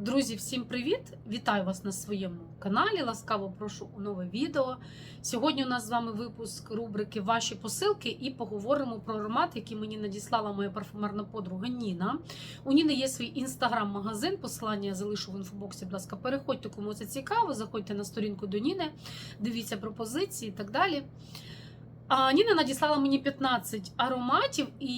Друзі, всім привіт! Вітаю вас на своєму каналі. Ласкаво прошу у нове відео. Сьогодні у нас з вами випуск рубрики Ваші посилки і поговоримо про аромат, який мені надіслала моя парфумерна подруга Ніна. У Ніни є свій інстаграм-магазин. Посилання я залишу в інфобоксі. Будь ласка, переходьте, кому це цікаво. Заходьте на сторінку до Ніни, дивіться пропозиції і так далі. А Ніна надіслала мені 15 ароматів, і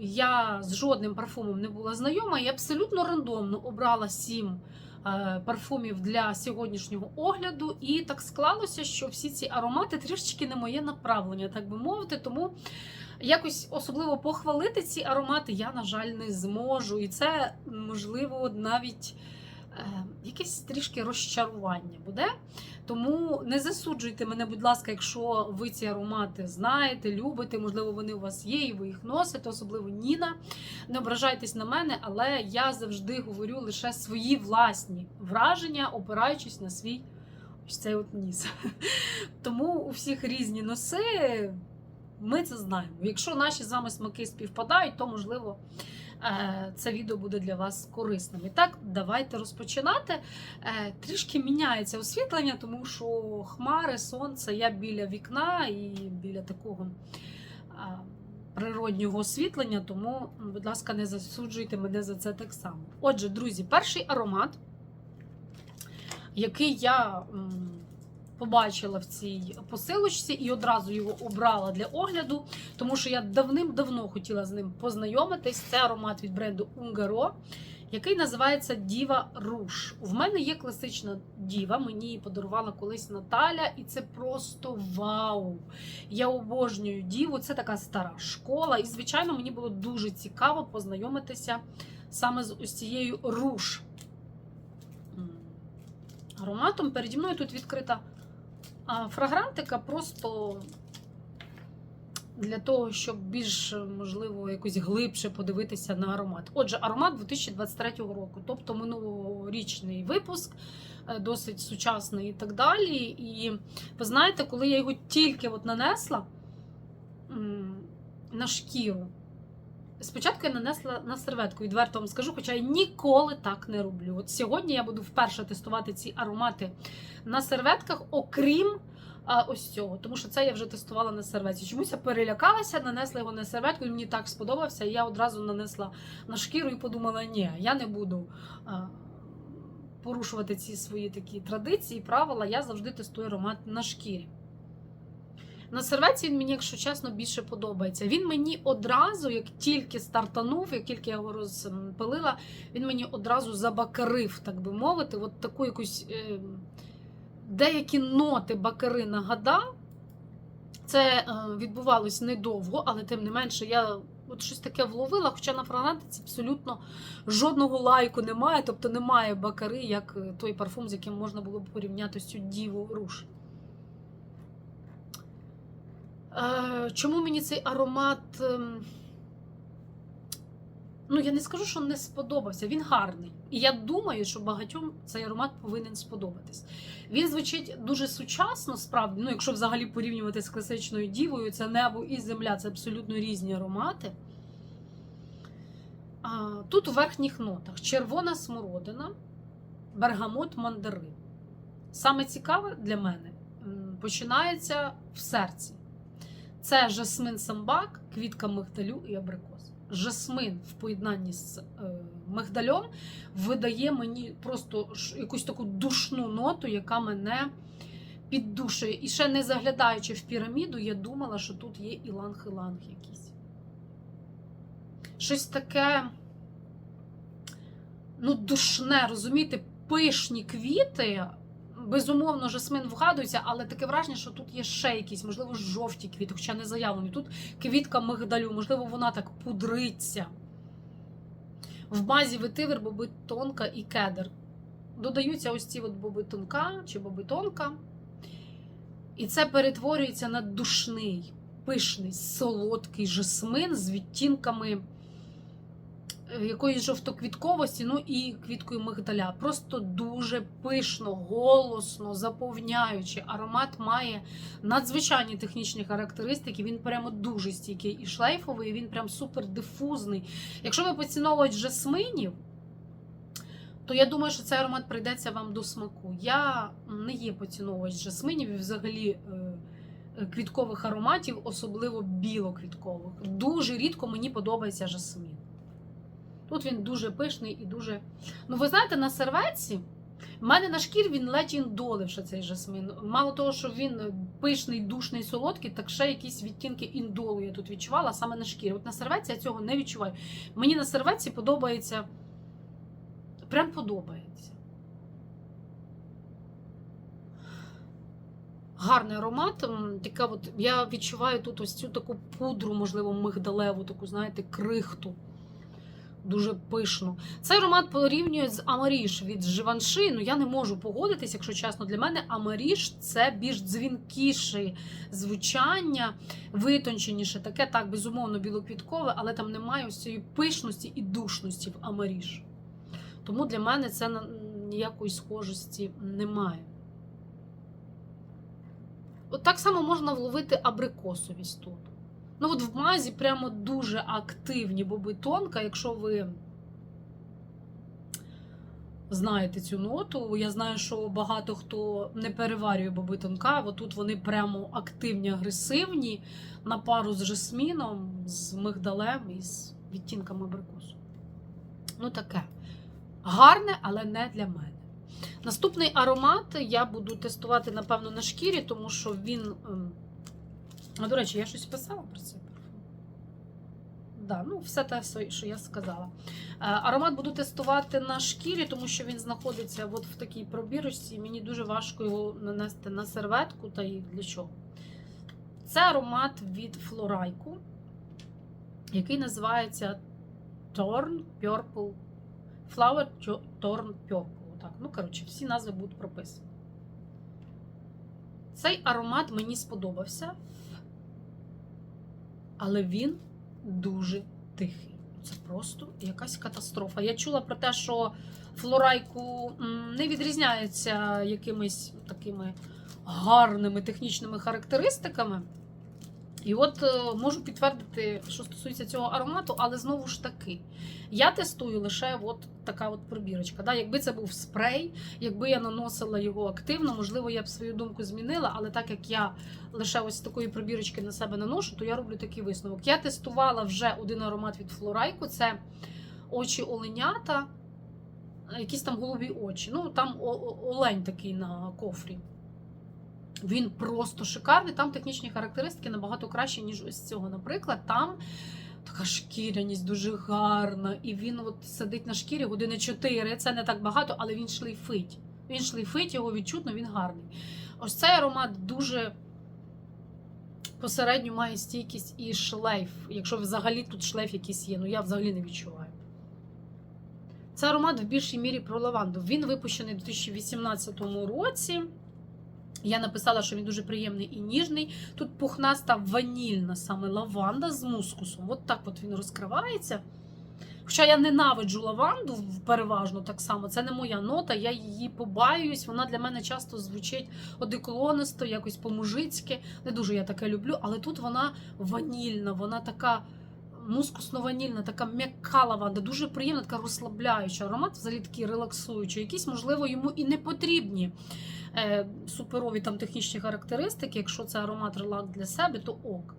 я з жодним парфумом не була знайома. І абсолютно рандомно обрала 7 е, парфумів для сьогоднішнього огляду. І так склалося, що всі ці аромати трішечки не моє направлення, так би мовити. Тому якось особливо похвалити ці аромати я, на жаль, не зможу. І це можливо навіть. Е, Якесь трішки розчарування буде. Тому не засуджуйте мене, будь ласка, якщо ви ці аромати знаєте, любите, можливо, вони у вас є, і ви їх носите, особливо Ніна. Не ображайтесь на мене, але я завжди говорю лише свої власні враження, опираючись на свій ось цей от ніс. Тому у всіх різні носи. Ми це знаємо. Якщо наші з вами смаки співпадають, то можливо це відео буде для вас корисним. І так, давайте розпочинати. Е, Трішки міняється освітлення, тому що хмари, сонце, я біля вікна і біля такого природнього освітлення, тому, будь ласка, не засуджуйте мене за це так само. Отже, друзі, перший аромат, який я побачила в цій посилочці і одразу його обрала для огляду, тому що я давним-давно хотіла з ним познайомитись. Це аромат від бренду Ungaro який називається Діва Руш. В мене є класична діва, мені її подарувала колись Наталя, і це просто вау! Я обожнюю діву, це така стара школа. І, звичайно, мені було дуже цікаво познайомитися саме з ось цією руш. Ароматом переді мною тут відкрита фрагрантика, просто для того, щоб більш можливо якось глибше подивитися на аромат. Отже, аромат 2023 року, тобто минулорічний випуск, е, досить сучасний і так далі. І ви знаєте, коли я його тільки от нанесла на шкіру. Спочатку я нанесла на серветку, відверто вам скажу, хоча я ніколи так не роблю. От сьогодні я буду вперше тестувати ці аромати на серветках, окрім а, ось цього, тому що це я вже тестувала на серветці. Чомусь я перелякалася, нанесла його на серветку, і мені так сподобався. І я одразу нанесла на шкіру і подумала, ні, я не буду а, порушувати ці свої такі традиції, правила. Я завжди тестую аромат на шкірі. На серветці він мені, якщо чесно, більше подобається. Він мені одразу, як тільки стартанув, як тільки я його розпилила, він мені одразу забакарив, так би мовити, от таку якусь. Е, деякі ноти бакари нагадав. Це е, відбувалось недовго, але тим не менше, я от щось таке вловила, хоча на фрагрантиці абсолютно жодного лайку немає, тобто немає бакари, як е, той парфум, з яким можна було б порівняти цю діву руш. Чому мені цей аромат. ем, Ну, я не скажу, що не сподобався. Він гарний. І я думаю, що багатьом цей аромат повинен сподобатись. Він звучить дуже сучасно, справді. Ну, якщо взагалі порівнювати з класичною дівою, це небо і земля це абсолютно різні аромати. А, Тут у верхніх нотах червона смородина, бергамот, мандарин. Саме цікаве для мене починається в серці. Це жасмин самбак, квітка мигдалю і абрикос жасмин в поєднанні з е, мигдальом видає мені просто якусь таку душну ноту, яка мене піддушує. І ще не заглядаючи в піраміду, я думала, що тут є іланг-іланг якийсь. Щось таке, ну, душне, розумієте, пишні квіти. Безумовно, жасмин вгадується, але таке враження, що тут є ще якісь, можливо, жовті квіти, хоча не заявлені. Тут квітка мигдалю, можливо, вона так пудриться. В базі ветивер, боби тонка і кедр. Додаються ось ці от боби тонка чи боби тонка. І це перетворюється на душний, пишний, солодкий жасмин з відтінками якоїсь жовтоквітковості, ну і квіткою мигдаля. Просто дуже пишно, голосно, заповняючи. Аромат має надзвичайні технічні характеристики. Він прямо дуже стійкий і шлейфовий, він прям супер дифузний. Якщо ви поціновувач жасминів, то я думаю, що цей аромат прийдеться вам до смаку. Я не є поціновувач жасминів і взагалі е, е, квіткових ароматів, особливо білоквіткових. Дуже рідко мені подобається жасмін. Тут він дуже пишний і дуже. Ну, ви знаєте, на серветці. в мене на шкірі він ледь індоливше цей жасмин. Мало того, що він пишний, душний, солодкий, так ще якісь відтінки індолу я тут відчувала саме на шкірі. От на серветці я цього не відчуваю. Мені на серветці подобається. Прям подобається. Гарний аромат. Така от, я відчуваю тут ось цю таку пудру, можливо, мигдалеву, таку, знаєте, крихту. Дуже пишну. Цей аромат порівнюють з Амаріш від Живанши. Ну я не можу погодитись, якщо чесно. Для мене Амаріш це більш дзвінкіше звучання, витонченіше, таке так, безумовно, білоквіткове, але там немає ось цієї пишності і душності в Амаріш. Тому для мене це ніякої схожості немає. От так само можна вловити абрикосовість тут. Ну, от в мазі прямо дуже активні боби тонка, якщо ви знаєте цю ноту. Я знаю, що багато хто не переварює боби тонка, бо тут вони прямо активні, агресивні, на пару з жасміном, з мигдалем і з відтінками абрикосу. Ну, таке. Гарне, але не для мене. Наступний аромат я буду тестувати, напевно, на шкірі, тому що він. А, до речі, я щось писала про цей парфум. Да, ну, все те, що- що я сказала. Е, Аромат буду тестувати на шкірі, тому що він знаходиться от в такій пробірочці, і мені дуже важко його нанести на серветку та і для чого. Це аромат від Флорайку, який називається Torn Purple. Flower Torn Purple. Так, ну, коротше, всі назви будуть прописані. Цей аромат мені сподобався, але він дуже тихий. Це просто якась катастрофа. Я чула про те, що флорайку не відрізняється якимись такими гарними технічними характеристиками. І от е, можу підтвердити, що стосується цього аромату, але знову ж таки, я тестую лише от така от пробірочка. Да? Якби це був спрей, якби я наносила його активно, можливо, я б свою думку змінила, але так як я лише ось такої пробірочки на себе наношу, то я роблю такий висновок. Я тестувала вже один аромат від Флорайку, це очі оленята, якісь там голубі очі. Ну, там олень такий на кофрі. Він просто шикарний. Там технічні характеристики набагато кращі, ніж ось цього. Наприклад, там така шкіряність дуже гарна. І він от сидить на шкірі години 4. Це не так багато, але він шлейфить. Він шлейфить, його відчутно, він гарний. Ось цей аромат дуже посередньо має стійкість і шлейф. Якщо взагалі тут шлейф якийсь є, ну я взагалі не відчуваю. Це аромат в більшій мірі про лаванду. Він випущений у 2018 році. Я написала, що він дуже приємний і ніжний. Тут пухнаста ванільна саме лаванда з мускусом. От так от він розкривається. Хоча я ненавиджу лаванду переважно так само, це не моя нота, я її побаюсь. Вона для мене часто звучить одеколонисто, якось по-мужицьки. Не дуже я таке люблю, але тут вона ванільна, вона така мускусно-ванільна, така м'яка лаванда, дуже приємна, така розслабляюча. Аромат взагалі такий релаксуючий. Якісь, можливо, йому і не потрібні суперові там технічні характеристики. Якщо це аромат релакс для себе, то ок.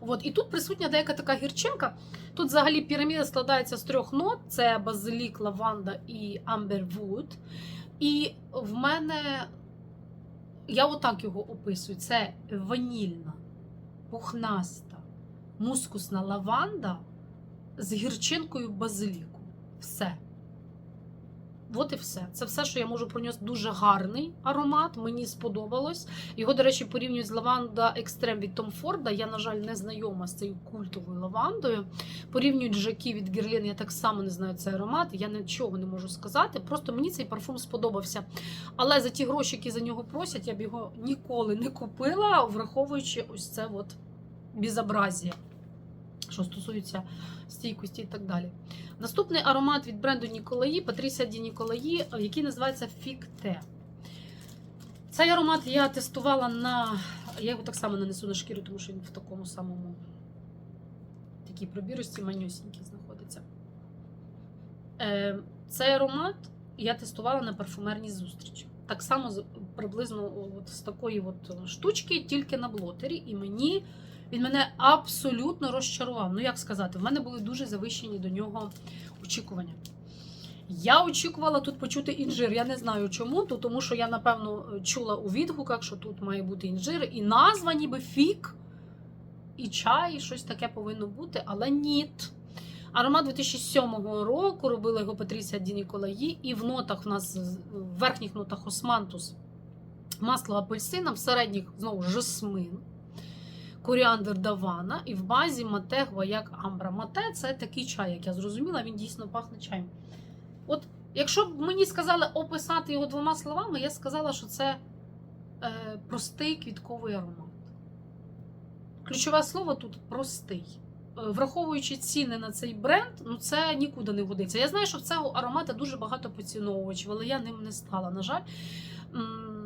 От, і тут присутня деяка така гірчинка. Тут взагалі піраміда складається з трьох нот: це базилік, лаванда і амбервуд. І в мене я отак його описую: це ванільна, пухнаста, мускусна лаванда з гірчинкою базиліку. Все. От і все. Це все, що я можу про нього. Дуже гарний аромат. Мені сподобалось. Його, до речі, порівнюють з лаванда Екстрем від Том Форда. Я, на жаль, не знайома з цією культовою лавандою. Порівнюють Жакі від Герлін. Я так само не знаю цей аромат. Я нічого не можу сказати. Просто мені цей парфум сподобався. Але за ті гроші, які за нього просять, я б його ніколи не купила, враховуючи ось це от безобразія, що стосується стійкості і так далі. Наступний аромат від бренду Ніколаї, Патрісія Ді Ніколаї, який називається Фікте. Цей аромат я тестувала на. Я його так само нанесу на шкіру, тому що він в такому самому такій пробірості манюсінький знаходиться. Е, Цей аромат я тестувала на парфумерній зустрічі. Так само приблизно от з такої от штучки, тільки на блотері. І мені він мене абсолютно розчарував. Ну як сказати, в мене були дуже завищені до нього очікування. Я очікувала тут почути інжир. Я не знаю чому, то тому що я напевно чула у відгуках, що тут має бути інжир, і назва ніби фік, і чай, і щось таке повинно бути, але ні. Аромат 2007 року робила його Патрісія Ді Ніколаї, і в нотах в нас в верхніх нотах османтус, масло апельсина, в середніх знову жасмин, коріандр давана, і в базі мате гвояк амбра. Мате це такий чай, як я зрозуміла, він дійсно пахне чаєм. От якщо б мені сказали описати його двома словами, я сказала, що це е, простий квітковий аромат. Ключове слово тут простий. Е, Враховуючи ціни на цей бренд, ну це нікуди не годиться. Я знаю, що в цього аромата дуже багато поціновувачів, але я ним не стала, на жаль. М,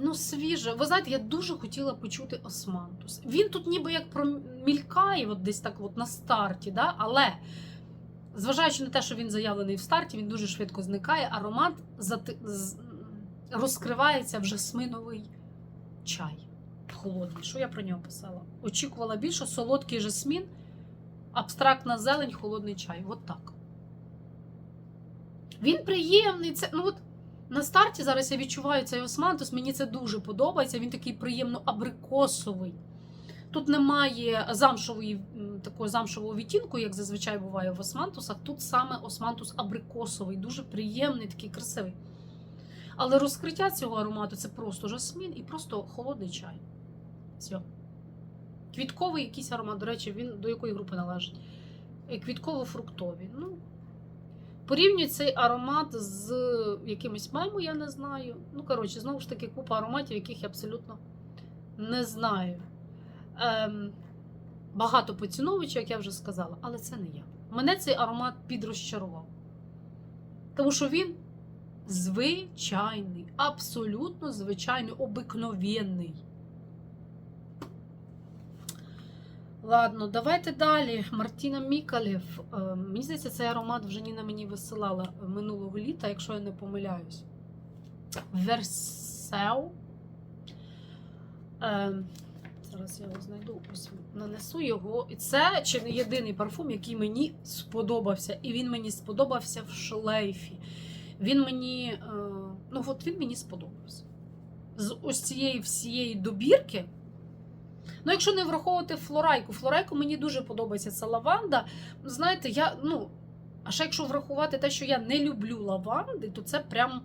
Ну, свіже. Ви знаєте, я дуже хотіла почути османтус. Він тут ніби як промількає, от десь так от на старті, да? але зважаючи на те, що він заявлений в старті, він дуже швидко зникає. Аромат зати... з- розкривається в жасминовий чай холодний. Що я про нього писала? Очікувала більше солодкий жасмін, абстрактна зелень, холодний чай. От так. Він приємний. Це, ну от на старті зараз я відчуваю цей османтус, мені це дуже подобається. Він такий приємно абрикосовий. Тут немає замшової, такого замшового відтінку, як зазвичай буває в османтусах. Тут саме османтус абрикосовий, дуже приємний, такий красивий. Але розкриття цього аромату це просто жасмін і просто холодний чай. Все. Квітковий якийсь аромат, до речі, він до якої групи належить? Е, Квітково-фруктовий. Ну, порівнюю цей аромат з якимось маймом, я не знаю. Ну, коротше, знову ж таки, купа ароматів, яких я абсолютно не знаю. Ем, багато поціновувачів, як я вже сказала, але це не я. Мене цей аромат підрозчарував. Тому що він звичайний, абсолютно звичайний, обикновенний. Ладно, давайте далі. Мартіна Мікалєв. Е, Мені здається, цей аромат вже Ніна мені висилала минулого літа, якщо я не помиляюсь. Версеу. Е, Зараз я його знайду. Ось нанесу його. І це чи не єдиний парфум, який мені сподобався. І він мені сподобався в шлейфі. Він мені. е, Ну, от він мені сподобався. З ось цієї всієї добірки. Ну, якщо не враховувати флорайку, флорайку мені дуже подобається це лаванда. Знаєте, я, ну, а ще якщо врахувати те, що я не люблю лаванди, то це прям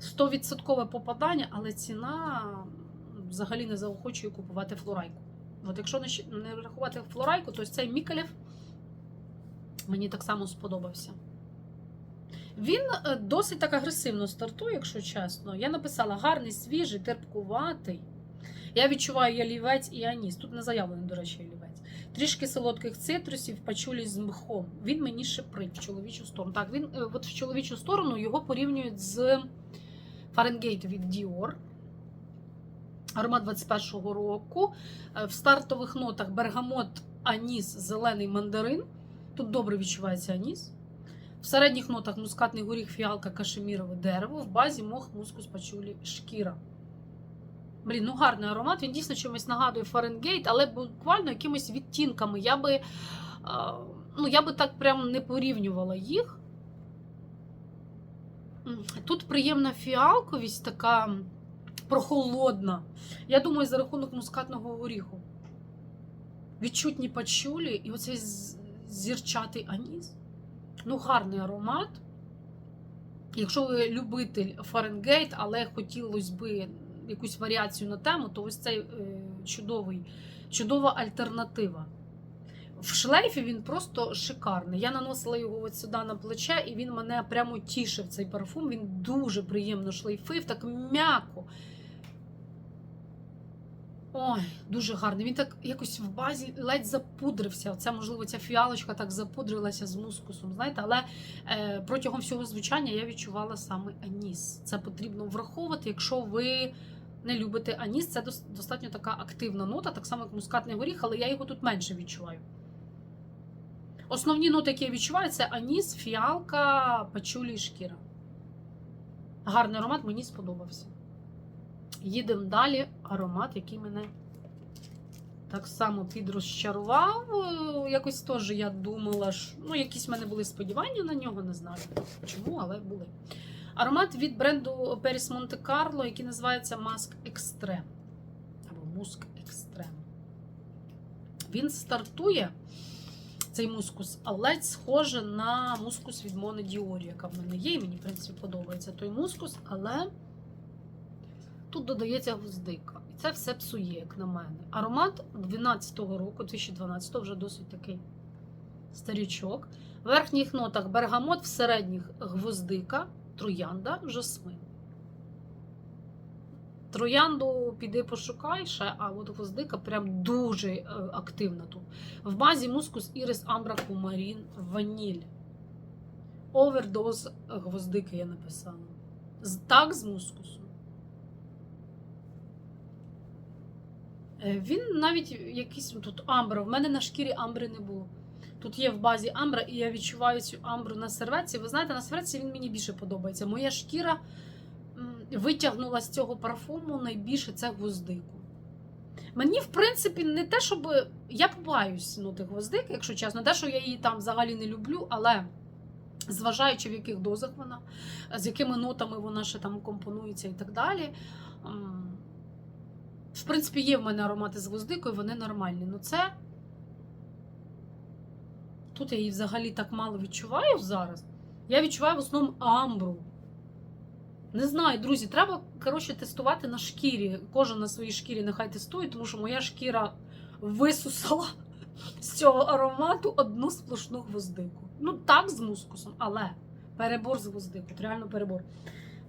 100% попадання, але ціна взагалі не заохочує купувати флорайку. От якщо не, щ- не рахувати флорайку, то цей Мікалєв мені так само сподобався. Він е, досить так агресивно стартує, якщо чесно. Я написала гарний, свіжий, терпкуватий. Я відчуваю ялівець і аніс. Тут не заявлений, до речі, ялівець. Трішки солодких цитрусів, пачулі з мхом. Він мені шиприть в чоловічу сторону. Так, він е, от в чоловічу сторону його порівнюють з Фаренгейт від Dior. Аромат 21-го року. Е, В стартових нотах бергамот, аніс, зелений мандарин. Тут добре відчувається аніс. В середніх нотах мускатний горіх, фіалка, кашемірове дерево. В базі мох, мускус, пачулі, шкіра. Блін, ну гарний аромат. Він дійсно чимось нагадує Фаренгейт, але буквально якимись відтінками. Я би, ну, я би так прям не порівнювала їх. Тут приємна фіалковість, така прохолодна. Я думаю, за рахунок мускатного горіху. Відчутні пачулі і оцей зірчатий аніс. Ну, гарний аромат. Якщо ви любитель Фаренгейт, але хотілося б якусь варіацію на тему, то ось цей е, чудовий, чудова альтернатива. В шлейфі він просто шикарний. Я наносила його от сюди на плече, і він мене прямо тішив цей парфум. Він дуже приємно шлейфив, так м'яко. Ой, дуже гарний. Він так якось в базі ледь запудрився. Це, можливо, ця фіалочка так запудрилася з мускусом. Знаєте, але е, протягом всього звучання я відчувала саме аніс. Це потрібно враховувати, якщо ви не любите аніс. Це достатньо така активна нота, так само як мускатний горіх, але я його тут менше відчуваю. Основні ноти, які я відчуваю, це аніс, фіалка, пачулі і шкіра. Гарний аромат, мені сподобався. Їдемо далі. Аромат, який мене так само підрозчарував. Е, Якось теж я думала, що ну, якісь в мене були сподівання на нього, не знаю чому, але були. Аромат від бренду Періс Монте Карло, який називається Mask Extreme. Або Musk Extreme. Він стартує, цей мускус, але схоже на мускус від Моне Діорі, яка в мене є, і мені, в принципі, подобається той мускус, але тут додається гвоздика. І це все псує, як на мене. Аромат 12-го року, 2012 вже досить такий старічок. В верхніх нотах бергамот, в середніх гвоздика, троянда, жасмин. Троянду піди пошукай ще, а от гвоздика прям дуже е, активна тут. В базі мускус ірис амбра кумарін ваніль. Овердоз гвоздики я написала. Так з мускусу. Е, Він навіть якийсь тут амбра. В мене на шкірі амбри не було. Тут є в базі амбра, і я відчуваю цю амбру на серветці. Ви знаєте, на серветці він мені більше подобається. Моя шкіра витягнула з цього парфуму найбільше це гвоздику. Мені, в принципі, не те, щоб. Я побаюсь ну, тих гвоздик, якщо чесно, те, що я її там взагалі не люблю, але зважаючи, в яких дозах вона, з якими нотами вона ще там компонується і так далі. В принципі, є в мене аромати з гвоздикою, вони нормальні. Ну це. Тут я її взагалі так мало відчуваю зараз. Я відчуваю в основному амбру. Не знаю, друзі, треба коротше, тестувати на шкірі. Кожен на своїй шкірі нехай тестує, тому що моя шкіра висусала з цього аромату одну сплошну гвоздику. Ну, так, з мускусом, але перебор з гвоздику, реально перебор.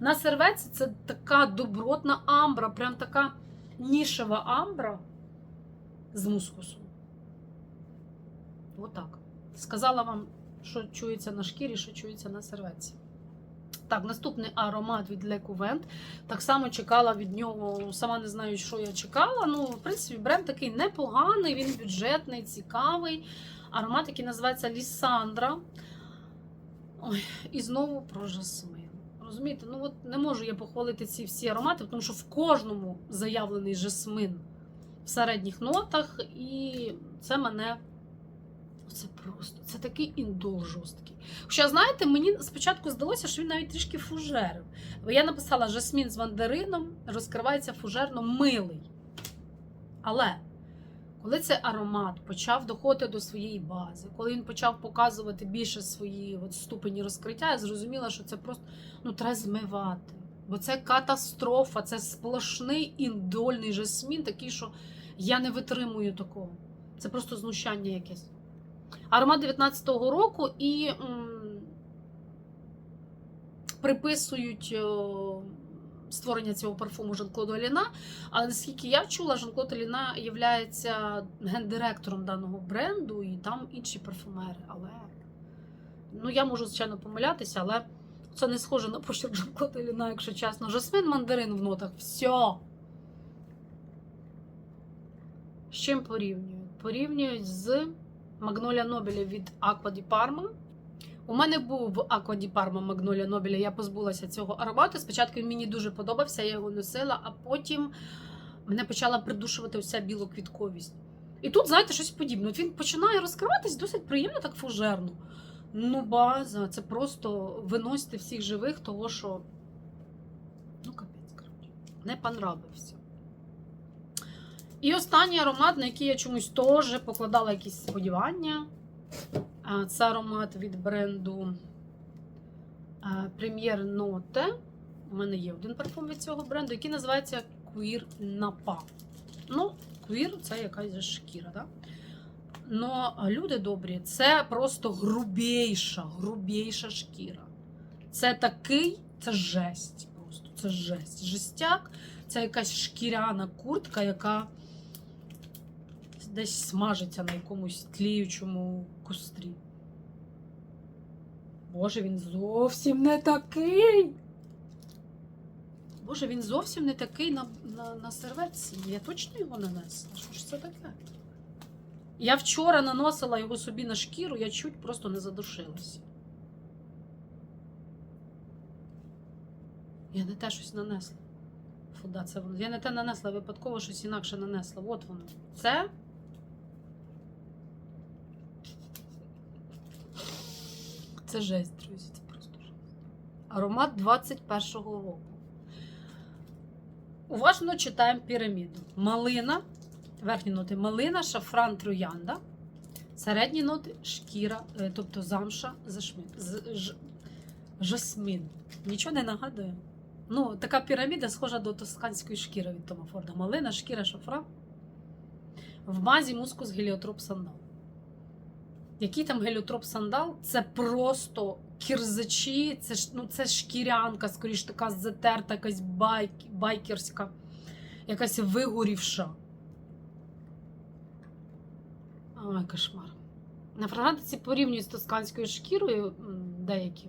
На серветці це така добротна амбра, прям така нішева амбра з мускусом. Отак. Сказала вам, що чується на шкірі, що чується на серветці. Так, наступний аромат від Le Couvent. Так само чекала від нього, сама не знаю, що я чекала. Ну, в принципі, бренд такий непоганий, він бюджетний, цікавий. Аромат, який називається Лісандра. Ой, і знову про жасмин. Розумієте, ну от не можу я похвалити ці всі аромати, тому що в кожному заявлений жасмин в середніх нотах, і це мене. Це просто це такий індол жорсткий. Хоча, знаєте, мені спочатку здалося, що він навіть трішки фужерив. Я написала жасмін з мандарином, розкривається фужерно милий. Але коли цей аромат почав доходити до своєї бази, коли він почав показувати більше свої от ступені розкриття, я зрозуміла, що це просто ну, треба змивати. Бо це катастрофа, це сплошний індольний жасмін, такий, що я не витримую такого. Це просто знущання якесь. Аромат 19-го року і м, приписують створення цього парфуму Жан-Клоду Аліна. Але наскільки я чула, Жан-Клод Аліна є гендиректором даного бренду, і там інші парфумери. Але ну, я можу, звичайно, помилятися, але це не схоже на почерк Жан-Клода Аліна, якщо чесно. Жасмин мандарин в нотах. Все. З чим порівнюють? Порівнюють з Магнолія Нобеля від Аква Ді Парма. У мене був в Аква Парма Магнолія Нобеля, я позбулася цього аромату. Спочатку він мені дуже подобався, я його носила, а потім мене почала придушувати оця білоквітковість. І тут, знаєте, щось подібне. От він починає розкриватись досить приємно, так фужерно. Ну, база, це просто виносити всіх живих, того що. Ну, капець, коротше. Не понравився. І останній аромат, на який я чомусь теж покладала якісь сподівання. Це аромат від бренду Premier Note. У мене є один парфум від цього бренду, який називається Queer Napa. Ну, Queer це якась шкіра, да? Но люди добрі, це просто грубейша, грубейша шкіра. Це такий, це жесть. Просто це жесть. Жестяк, це якась шкіряна куртка, яка десь смажиться на якомусь тліючому кострі. Боже, він зовсім не такий. Боже, він зовсім не такий на, на, на серветці. Я точно його нанесла. Що ж це таке? Я вчора наносила його собі на шкіру, я чуть просто не задушилася. Я не те щось нанесла. Фу, да, це воно. Я не те нанесла, випадково щось інакше нанесла. От воно. Це. Це жесть, друзі, це просто жесть. Аромат 21-го року. Уважно читаємо піраміду. Малина, верхні ноти малина, шафран, троянда. Середні ноти шкіра, е, тобто замша, зашмін, ж, жасмін. Нічого не нагадує. Ну, така піраміда схожа до тосканської шкіри від Тома Форда. Малина, шкіра, шафран. В базі мускус геліотроп сандал. Який там геліотроп сандал? Це просто кірзачі, це, ж- ну, це шкірянка, скоріш така затерта, якась байк, байкерська, якась вигорівша. Ой, кошмар. На фрагрантиці порівнюють з тосканською шкірою деякі.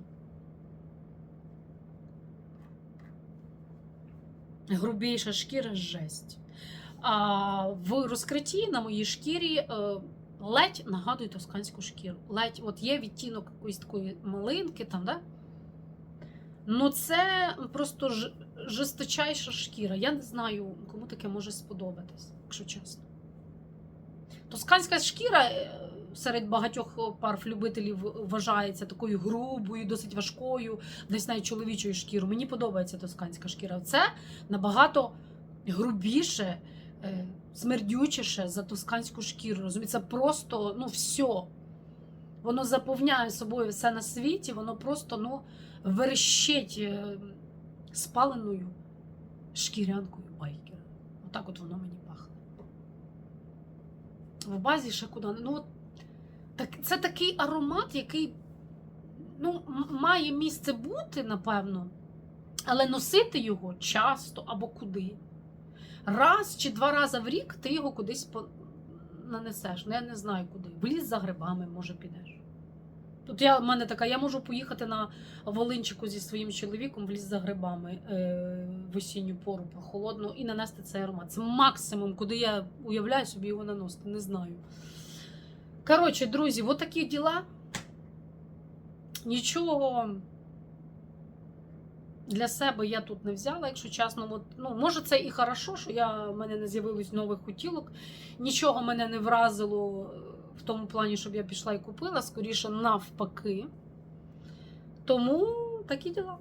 Грубіша шкіра жесть. А в розкритті на моїй шкірі е, ледь нагадує тосканську шкіру. Ледь, от є відтінок якоїсь такої малинки там, да? Ну, це просто ж, жесточайша шкіра. Я не знаю, кому таке може сподобатись, якщо чесно. Тосканська шкіра е, серед багатьох парф-любителів вважається такою грубою, досить важкою, десь навіть чоловічою шкірою. Мені подобається тосканська шкіра. Це набагато грубіше, е, смердючіше за тосканську шкіру. Розумієте, це просто ну, все. Воно заповняє собою все на світі, воно просто ну, верещить е, спаленою шкірянкою байкера. Отак от воно мені пахне. В базі ще куди. Ну, от, так, це такий аромат, який ну, має місце бути, напевно, але носити його часто або куди. Раз чи два рази в рік ти його кудись по... нанесеш. Ну, я не знаю куди. В ліс за грибами, може, підеш. Тут я, в мене така, я можу поїхати на Волинчику зі своїм чоловіком в ліс за грибами е, в осінню пору прохолодну і нанести цей аромат. Це максимум, куди я уявляю собі його наносити. Не знаю. Коротше, друзі, от такі діла. Нічого для себе я тут не взяла, якщо чесно. От, ну, може, це і хорошо, що я, в мене не з'явилось нових хотілок. Нічого мене не вразило е, в тому плані, щоб я пішла і купила, скоріше навпаки. Тому такі діла.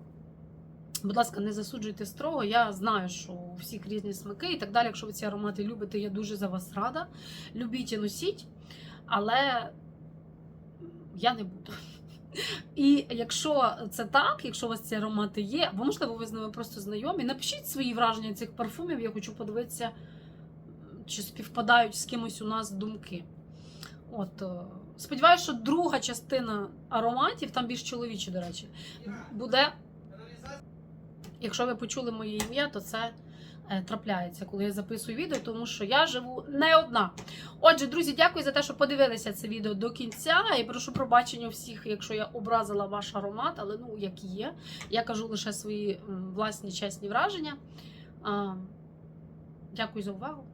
Будь ласка, не засуджуйте строго. Я знаю, що у всіх різні смаки і так далі. Якщо ви ці аромати любите, я дуже за вас рада. Любіть і носіть, але я не буду. І якщо це так, якщо у вас ці аромати є, або можливо ви з ними просто знайомі, напишіть свої враження цих парфумів. Я хочу подивитися, чи співпадають з кимось у нас думки. От, е, сподіваюся, що друга частина ароматів, там більш чоловічі, до речі, буде. Якщо ви почули моє ім'я, то це трапляється, коли я записую відео, тому що я живу не одна. Отже, друзі, дякую за те, що подивилися це відео до кінця. І прошу пробачення всіх, якщо я образила ваш аромат, але ну як є. Я кажу лише свої власні чесні враження. Дякую за увагу.